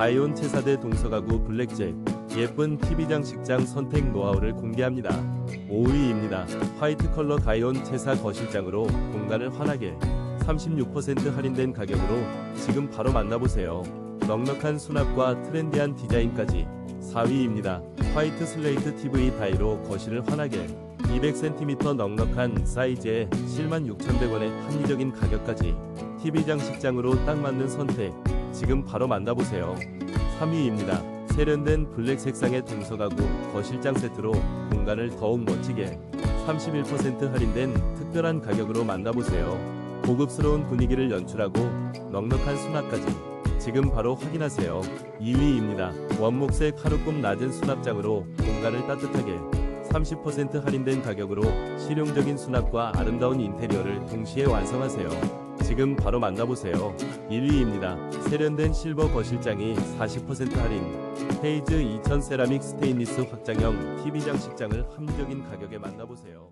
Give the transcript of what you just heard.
가이온 채사대 동서가구 블랙잭 예쁜 TV 장식장 선택 노하우를 공개합니다. 5위입니다. 화이트 컬러 가이온 채사 거실장으로 공간을 환하게 36% 할인된 가격으로 지금 바로 만나보세요. 넉넉한 수납과 트렌디한 디자인까지 4위입니다. 화이트 슬레이트 TV 다이로 거실을 환하게 200cm 넉넉한 사이즈에 76,100원의 합리적인 가격까지 TV 장식장으로 딱 맞는 선택 지금 바로 만나보세요. 3위입니다. 세련된 블랙 색상의 동서가구 거실장 세트로 공간을 더욱 멋지게 31% 할인된 특별한 가격으로 만나보세요. 고급스러운 분위기를 연출하고 넉넉한 수납까지 지금 바로 확인하세요. 2위입니다. 원목색 하루꿈 낮은 수납장으로 공간을 따뜻하게 30% 할인된 가격으로 실용적인 수납과 아름다운 인테리어를 동시에 완성하세요. 지금 바로 만나보세요. 1위입니다. 세련된 실버 거실장이 40% 할인. 헤이즈 2000 세라믹 스테인리스 확장형 TV 장식장을 합리적인 가격에 만나보세요.